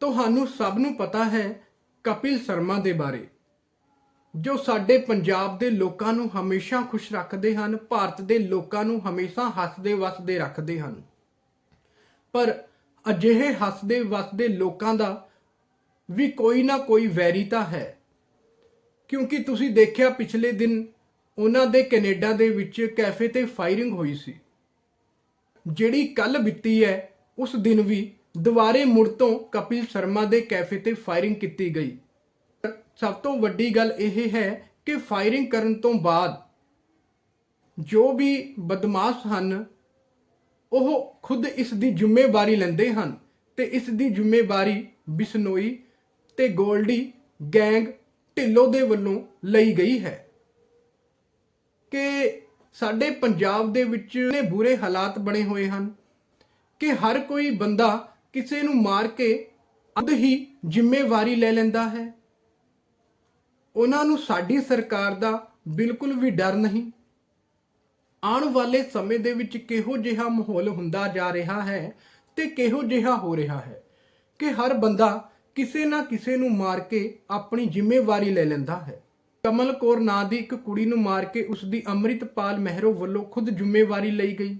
ਤੁਹਾਨੂੰ ਸਭ ਨੂੰ ਪਤਾ ਹੈ ਕਪਿਲ ਸ਼ਰਮਾ ਦੇ ਬਾਰੇ, ਜੋ ਸਾਡੇ ਪੰਜਾਬ ਦੇ ਲੋਕਾਂ ਨੂੰ ਹਮੇਸ਼ਾ ਖੁਸ਼ ਰੱਖਦੇ ਹਨ, ਭਾਰਤ ਦੇ ਲੋਕਾਂ ਨੂੰ ਹਮੇਸ਼ਾ ਹੱਸਦੇ ਵਸਦੇ ਰੱਖਦੇ ਹਨ। ਪਰ ਅਜਿਹੇ ਹੱਸਦੇ ਵਸਦੇ ਲੋਕਾਂ ਦਾ ਵੀ ਕੋਈ ਨਾ ਕੋਈ ਵੈਰੀ ਤਾਂ ਹੈ, ਕਿਉਂਕਿ ਤੁਸੀਂ ਦੇਖਿਆ ਪਿਛਲੇ ਦਿਨ ਉਹਨਾਂ ਦੇ ਕੈਨੇਡਾ ਦੇ ਵਿੱਚ ਕੈਫੇ ਤੇ ਫਾਇਰਿੰਗ ਹੋਈ ਸੀ, ਜਿਹੜੀ ਕੱਲ ਬੀਤੀ ਹੈ, ਉਸ ਦਿਨ ਵੀ ਦੁਬਾਰੇ ਮੁੜ ਤੋਂ ਕਪਿਲ ਸ਼ਰਮਾ ਦੇ ਕੈਫੇ ਤੇ ਫਾਇਰਿੰਗ ਕੀਤੀ ਗਈ। ਸਭ ਤੋਂ ਵੱਡੀ ਗੱਲ ਇਹ ਹੈ ਕਿ ਫਾਇਰਿੰਗ ਕਰਨ ਤੋਂ ਬਾਅਦ ਜੋ ਵੀ ਬਦਮਾਸ਼ ਹਨ, ਉਹ ਖੁਦ ਇਸ ਦੀ ਜ਼ਿੰਮੇਵਾਰੀ ਲੈਂਦੇ ਹਨ ਤੇ ਇਸ ਦੀ ਜ਼ਿੰਮੇਵਾਰੀ ਬਿਸ਼ਨੋਈ ਤੇ ਗੋਲਡੀ ਗੈਂਗ ਢਿੱਲੋਂ ਦੇ ਵੱਲੋਂ ਲਈ ਗਈ ਹੈ ਕਿ ਸਾਡੇ ਪੰਜਾਬ ਦੇ ਵਿੱਚ ਨੇ ਬੁਰੇ ਹਾਲਾਤ ਬਣੇ ਹੋਏ ਹਨ ਕਿ ਹਰ ਕੋਈ ਬੰਦਾ ਕਿਸੇ ਨੂੰ ਮਾਰ ਕੇ ਅੱਧ ਹੀ ਜ਼ਿੰਮੇਵਾਰੀ ਲੈ ਲੈਂਦਾ ਹੈ। ਉਹਨਾਂ ਨੂੰ ਸਾਡੀ ਸਰਕਾਰ ਦਾ ਬਿਲਕੁਲ ਵੀ ਡਰ ਨਹੀਂ। ਆਉਣ ਵਾਲੇ ਸਮੇਂ ਦੇ ਵਿੱਚ ਕਿਹੋ ਜਿਹਾ ਮਾਹੌਲ ਹੁੰਦਾ ਜਾ ਰਿਹਾ ਹੈ ਤੇ ਕਿਹੋ ਜਿਹਾ ਹੋ ਰਿਹਾ ਹੈ ਕਿ ਹਰ ਬੰਦਾ ਕਿਸੇ ਨਾ ਕਿਸੇ ਨੂੰ ਮਾਰ ਕੇ ਆਪਣੀ ਜ਼ਿੰਮੇਵਾਰੀ ਲੈ ਲੈਂਦਾ ਹੈ। ਕਮਲ ਕੌਰ ਨਾਂ ਦੀ ਇੱਕ ਕੁੜੀ ਨੂੰ ਮਾਰ ਕੇ ਉਸ ਦੀ ਅੰਮ੍ਰਿਤਪਾਲ ਮਹਿਰੋ ਵੱਲੋਂ ਖੁਦ ਜ਼ਿੰਮੇਵਾਰੀ ਲਈ ਗਈ।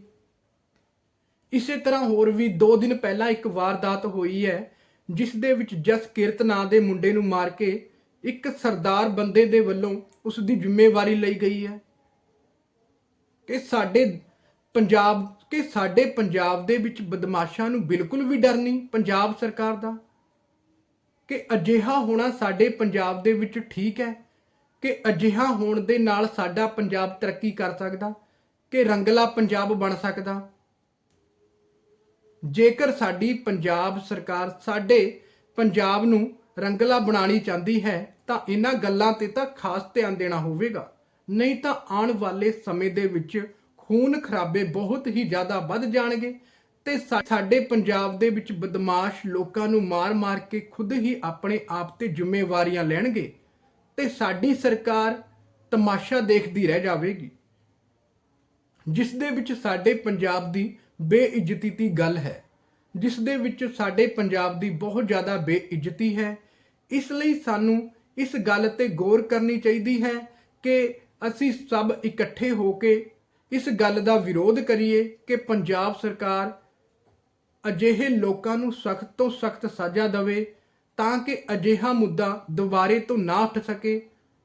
ਇਸੇ ਤਰ੍ਹਾਂ ਹੋਰ ਵੀ 2 ਦਿਨ ਪਹਿਲਾਂ ਇੱਕ ਵਾਰਦਾਤ ਹੋਈ ਹੈ, ਜਿਸ ਦੇ ਵਿੱਚ ਜਸਕਿਰਤ ਨਾਂ ਦੇ ਮੁੰਡੇ ਨੂੰ ਮਾਰ ਕੇ ਇੱਕ ਸਰਦਾਰ ਬੰਦੇ ਦੇ ਵੱਲੋਂ ਉਸ ਦੀ ਜ਼ਿੰਮੇਵਾਰੀ ਲਈ ਗਈ ਹੈ। ਕਿ ਸਾਡੇ ਪੰਜਾਬ, ਕਿ ਸਾਡੇ ਪੰਜਾਬ ਦੇ ਵਿੱਚ ਬਦਮਾਸ਼ਾਂ ਨੂੰ ਬਿਲਕੁਲ ਵੀ ਡਰ ਨਹੀਂ ਪੰਜਾਬ ਸਰਕਾਰ ਦਾ? ਕਿ ਅਜਿਹਾ ਹੋਣਾ ਸਾਡੇ ਪੰਜਾਬ ਦੇ ਵਿੱਚ ਠੀਕ ਹੈ? ਕਿ ਅਜਿਹਾ ਹੋਣ ਦੇ ਨਾਲ ਸਾਡਾ ਪੰਜਾਬ ਤਰੱਕੀ ਕਰ ਸਕਦਾ? ਕਿ ਰੰਗਲਾ ਪੰਜਾਬ ਬਣ ਸਕਦਾ? ਜੇਕਰ ਸਾਡੀ ਪੰਜਾਬ ਸਰਕਾਰ ਸਾਡੇ ਪੰਜਾਬ ਨੂੰ ਰੰਗਲਾ ਬਣਾਉਣੀ ਚਾਹੁੰਦੀ ਹੈ, ਤਾਂ ਇਹਨਾਂ ਗੱਲਾਂ ਤੇ ਤਾਂ ਖਾਸ ਧਿਆਨ ਦੇਣਾ ਹੋਵੇਗਾ। ਨਹੀਂ ਤਾਂ ਆਉਣ ਵਾਲੇ ਸਮੇਂ ਦੇ ਵਿੱਚ ਖੂਨ ਖਰਾਬੇ ਬਹੁਤ ਹੀ ਜ਼ਿਆਦਾ ਵੱਧ ਜਾਣਗੇ ਤੇ ਸਾਡੇ ਪੰਜਾਬ ਦੇ ਵਿੱਚ ਬਦਮਾਸ਼ ਲੋਕਾਂ ਨੂੰ ਮਾਰ-ਮਾਰ ਕੇ ਖੁਦ ਹੀ ਆਪਣੇ ਆਪ ਤੇ ਜ਼ਿੰਮੇਵਾਰੀਆਂ ਲੈਣਗੇ ਤੇ ਸਾਡੀ ਸਰਕਾਰ ਤਮਾਸ਼ਾ ਦੇਖਦੀ ਰਹਿ ਜਾਵੇਗੀ। ਜਿਸ ਦੇ ਵਿੱਚ ਸਾਡੇ ਪੰਜਾਬ ਦੀ ਬੇਇੱਜ਼ਤੀ ਦੀ ਗੱਲ ਹੈ, ਜਿਸ ਦੇ ਵਿੱਚ ਸਾਡੇ ਪੰਜਾਬ ਦੀ ਬਹੁਤ ਜ਼ਿਆਦਾ ਬੇਇੱਜ਼ਤੀ ਹੈ। ਇਸ ਲਈ ਸਾਨੂੰ ਇਸ ਗੱਲ ਤੇ ਗੌਰ ਕਰਨੀ ਚਾਹੀਦੀ ਹੈ ਕਿ ਅਸੀਂ ਸਭ ਇਕੱਠੇ ਹੋ ਕੇ ਇਸ ਗੱਲ ਦਾ ਵਿਰੋਧ ਕਰੀਏ ਕਿ ਪੰਜਾਬ ਸਰਕਾਰ ਅਜਿਹੇ ਲੋਕਾਂ ਨੂੰ ਸਖਤ ਤੋਂ ਸਖਤ ਸਜ਼ਾ ਦੇਵੇ ਤਾਂ ਕਿ ਅਜਿਹਾ ਮੁੱਦਾ ਦੁਬਾਰੇ ਤੋਂ ਨਾ ਉੱਠ ਸਕੇ,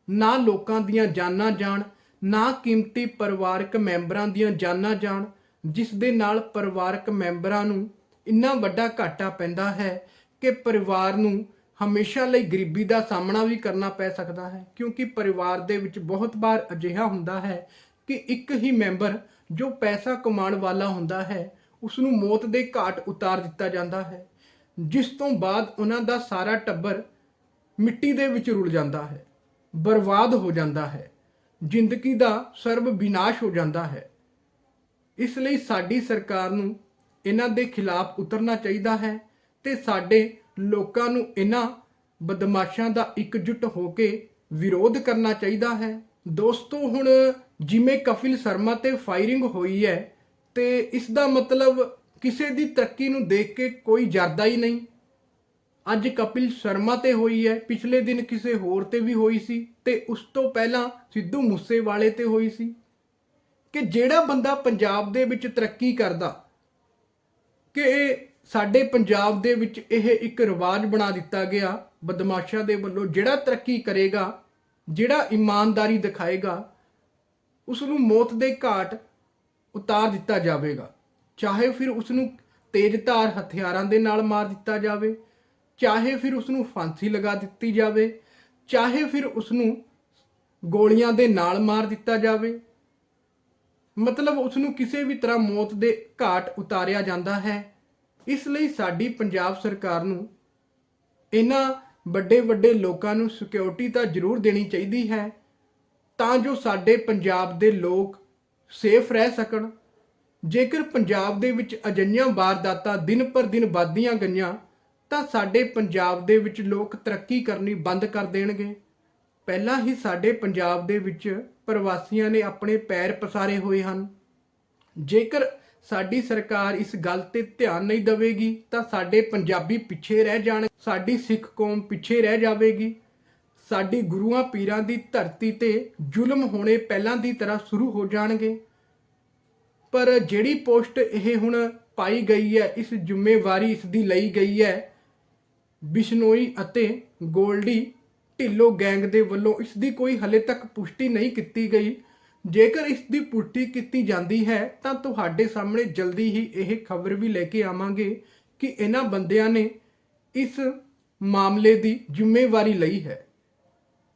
ਨਾ ਲੋਕਾਂ ਦੀਆਂ ਜਾਨਾਂ ਜਾਣ, ਨਾ ਕੀਮਤੀ ਪਰਿਵਾਰਕ ਮੈਂਬਰਾਂ ਦੀਆਂ ਜਾਨਾਂ ਜਾਣ ਜਿਸ ਦੇ ਨਾਲ ਪਰਿਵਾਰਕ ਮੈਂਬਰਾਂ ਨੂੰ ਇੰਨਾ ਵੱਡਾ ਘਾਟਾ ਪੈਂਦਾ ਹੈ ਕਿ ਪਰਿਵਾਰ ਨੂੰ ਹਮੇਸ਼ਾ ਲਈ ਗਰੀਬੀ ਦਾ ਸਾਹਮਣਾ ਵੀ ਕਰਨਾ ਪੈ ਸਕਦਾ ਹੈ। ਕਿਉਂਕਿ ਪਰਿਵਾਰ ਦੇ ਵਿੱਚ ਬਹੁਤ ਵਾਰ ਅਜਿਹਾ ਹੁੰਦਾ ਹੈ ਕਿ ਇੱਕ ਹੀ ਮੈਂਬਰ ਜੋ ਪੈਸਾ ਕਮਾਉਣ ਵਾਲਾ ਹੁੰਦਾ ਹੈ ਉਸ ਨੂੰ ਮੌਤ ਦੇ ਘਾਟ ਉਤਾਰ ਦਿੱਤਾ ਜਾਂਦਾ ਹੈ। ਜਿਸ ਤੋਂ ਬਾਅਦ ਉਹਨਾਂ ਦਾ ਸਾਰਾ ਟੱਬਰ ਮਿੱਟੀ ਦੇ ਵਿੱਚ ਰੁਲ ਜਾਂਦਾ ਹੈ, ਬਰਬਾਦ ਹੋ ਜਾਂਦਾ ਹੈ, ਜ਼ਿੰਦਗੀ ਦਾ ਸਰਬ ਵਿਨਾਸ਼ ਹੋ ਜਾਂਦਾ ਹੈ। ਇਸ ਲਈ ਸਾਡੀ ਸਰਕਾਰ ਨੂੰ ਇਹਨਾਂ ਦੇ ਖਿਲਾਫ ਉਤਰਨਾ ਚਾਹੀਦਾ ਹੈ ਤੇ ਸਾਡੇ ਲੋਕਾਂ ਨੂੰ ਇਹਨਾਂ ਬਦਮਾਸ਼ਾਂ ਦਾ ਇਕਜੁੱਟ ਹੋ ਕੇ ਵਿਰੋਧ ਕਰਨਾ ਚਾਹੀਦਾ ਹੈ। ਦੋਸਤੋ, ਹੁਣ ਜਿਵੇਂ ਕਪਿਲ ਸ਼ਰਮਾ ਤੇ ਫਾਇਰਿੰਗ ਹੋਈ ਹੈ ਤੇ ਇਸ ਦਾ ਮਤਲਬ ਕਿਸੇ ਦੀ ਤਰੱਕੀ ਨੂੰ ਦੇਖ ਕੇ ਕੋਈ ਜਰਦਾ ਹੀ ਨਹੀਂ। ਅੱਜ ਕਪਿਲ ਸ਼ਰਮਾ ਤੇ ਹੋਈ ਹੈ, ਪਿਛਲੇ ਦਿਨ ਕਿਸੇ ਹੋਰ ਤੇ ਵੀ ਹੋਈ ਸੀ ਤੇ ਉਸ ਤੋਂ ਪਹਿਲਾਂ ਸਿੱਧੂ ਮੂਸੇਵਾਲੇ ਤੇ ਹੋਈ ਸੀ। ਕਿ ਜਿਹੜਾ ਬੰਦਾ ਪੰਜਾਬ ਦੇ ਵਿੱਚ ਤਰੱਕੀ ਕਰਦਾ, ਕਿ ਇਹ ਸਾਡੇ ਪੰਜਾਬ ਦੇ ਵਿੱਚ ਇਹ ਇੱਕ ਰਿਵਾਜ ਬਣਾ ਦਿੱਤਾ ਗਿਆ ਬਦਮਾਸ਼ਾਂ ਦੇ ਵੱਲੋਂ, ਜਿਹੜਾ ਤਰੱਕੀ ਕਰੇਗਾ, ਜਿਹੜਾ ਇਮਾਨਦਾਰੀ ਦਿਖਾਏਗਾ ਉਸ ਨੂੰ ਮੌਤ ਦੇ ਘਾਟ ਉਤਾਰ ਦਿੱਤਾ ਜਾਵੇਗਾ। ਚਾਹੇ ਫਿਰ ਉਸ ਨੂੰ ਤੇਜ਼ਧਾਰ ਹਥਿਆਰਾਂ ਦੇ ਨਾਲ ਮਾਰ ਦਿੱਤਾ ਜਾਵੇ, ਚਾਹੇ ਫਿਰ ਉਸ ਨੂੰ ਫਾਂਸੀ ਲਗਾ ਦਿੱਤੀ ਜਾਵੇ, ਚਾਹੇ ਫਿਰ ਉਸ ਨੂੰ ਗੋਲੀਆਂ ਦੇ ਨਾਲ ਮਾਰ ਦਿੱਤਾ ਜਾਵੇ ਮਤਲਬ ਉਸ ਨੂੰ ਕਿਸੇ ਵੀ ਤਰ੍ਹਾਂ ਮੌਤ ਦੇ ਘਾਟ ਉਤਾਰਿਆ ਜਾਂਦਾ ਹੈ। ਇਸ ਲਈ ਸਾਡੀ ਪੰਜਾਬ ਸਰਕਾਰ ਨੂੰ ਇਹਨਾਂ ਵੱਡੇ ਵੱਡੇ ਲੋਕਾਂ ਨੂੰ ਸਿਕਿਉਰਿਟੀ ਤਾਂ ਜ਼ਰੂਰ ਦੇਣੀ ਚਾਹੀਦੀ ਹੈ, ਤਾਂ ਜੋ ਸਾਡੇ ਪੰਜਾਬ ਦੇ ਲੋਕ ਸੇਫ ਰਹਿ ਸਕਣ। ਜੇਕਰ ਪੰਜਾਬ ਦੇ ਵਿੱਚ ਅਜਿਹੀਆਂ ਵਾਰਦਾਤਾਂ ਦਿਨ ਪਰ ਦਿਨ ਵੱਧਦੀਆਂ ਗਈਆਂ, ਤਾਂ ਸਾਡੇ ਪੰਜਾਬ ਦੇ ਵਿੱਚ ਲੋਕ ਤਰੱਕੀ ਕਰਨੀ ਬੰਦ ਕਰ ਦੇਣਗੇ। ਪਹਿਲਾਂ ਹੀ ਸਾਡੇ ਪੰਜਾਬ ਦੇ ਵਿੱਚ ਪ੍ਰਵਾਸੀਆਂ ਨੇ ਆਪਣੇ ਪੈਰ ਪਸਾਰੇ ਹੋਏ ਹਨ। ਜੇਕਰ ਸਾਡੀ ਸਰਕਾਰ ਇਸ ਗੱਲ ਤੇ ਧਿਆਨ ਨਹੀਂ ਦੇਵੇਗੀ, ਤਾਂ ਸਾਡੇ ਪੰਜਾਬੀ ਪਿੱਛੇ ਰਹਿ ਜਾਣ, ਸਾਡੀ ਸਿੱਖ ਕੌਮ ਪਿੱਛੇ ਰਹਿ ਜਾਵੇਗੀ। ਸਾਡੀ ਗੁਰੂਆਂ ਪੀਰਾਂ ਦੀ ਧਰਤੀ ਤੇ ਜ਼ੁਲਮ ਹੋਣੇ ਪਹਿਲਾਂ ਦੀ ਤਰ੍ਹਾਂ ਸ਼ੁਰੂ ਹੋ ਜਾਣਗੇ। ਪਰ ਜਿਹੜੀ ਪੋਸਟ ਇਹ ਹੁਣ ਪਾਈ ਗਈ ਹੈ, ਇਸ ਜ਼ਿੰਮੇਵਾਰੀ ਇਸ ਦੀ ਲਈ ਗਈ ਹੈ, ਬਿਸ਼ਨੋਈ ਅਤੇ ਗੋਲਡੀ ਢਿੱਲੋਂ ਗੈਂਗ ਦੇ ਵੱਲੋਂ ਇਸ ਦੀ ਕੋਈ ਹਲੇ ਤੱਕ ਪੁਸ਼ਟੀ ਨਹੀਂ ਕੀਤੀ ਗਈ। ਜੇਕਰ ਇਸ ਦੀ ਪੁਸ਼ਟੀ ਕੀਤੀ ਜਾਂਦੀ ਹੈ, ਤਾਂ ਤੁਹਾਡੇ ਸਾਹਮਣੇ ਜਲਦੀ ਹੀ ਇਹ ਖਬਰ ਵੀ ਲੈ ਕੇ ਆਵਾਂਗੇ ਕਿ ਇਹਨਾਂ ਬੰਦਿਆਂ ਨੇ ਇਸ ਮਾਮਲੇ ਦੀ ਜ਼ਿੰਮੇਵਾਰੀ ਲਈ ਹੈ।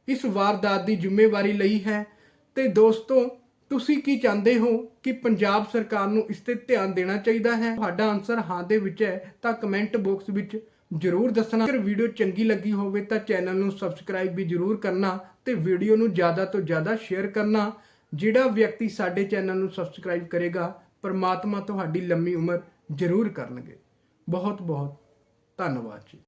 ਇਸ ਵਾਰਦਾਤ ਦੀ ਜ਼ਿੰਮੇਵਾਰੀ ਲਈ ਹੈ। ਤੇ ਦੋਸਤੋ, ਤੁਸੀਂ ਕੀ ਚਾਹੁੰਦੇ ਹੋ ਕਿ ਪੰਜਾਬ ਸਰਕਾਰ ਨੂੰ ਇਸ ਤੇ ਧਿਆਨ ਦੇਣਾ ਚਾਹੀਦਾ ਹੈ? ਤੁਹਾਡਾ ਆਨਸਰ ਹਾਂ ਦੇ ਵਿੱਚ ਹੈ, ਤਾਂ ਕਮੈਂਟ ਬਾਕਸ ਵਿੱਚ ਜਰੂਰ ਦੱਸਣਾ। ਅਗਰ ਵੀਡੀਓ ਚੰਗੀ ਲੱਗੀ ਹੋਵੇ ਤਾਂ ਚੈਨਲ ਨੂੰ ਸਬਸਕ੍ਰਾਈਬ ਵੀ ਜਰੂਰ ਕਰਨਾ ਤੇ ਵੀਡੀਓ ਨੂੰ ਜ਼ਿਆਦਾ ਤੋਂ ਜ਼ਿਆਦਾ ਸ਼ੇਅਰ ਕਰਨਾ। ਜਿਹੜਾ ਵਿਅਕਤੀ ਸਾਡੇ ਚੈਨਲ ਨੂੰ ਸਬਸਕ੍ਰਾਈਬ ਕਰੇਗਾ, ਪਰਮਾਤਮਾ ਤੁਹਾਡੀ ਲੰਮੀ ਉਮਰ ਜਰੂਰ ਕਰਨਗੇ। ਬਹੁਤ ਬਹੁਤ ਧੰਨਵਾਦ ਜੀ।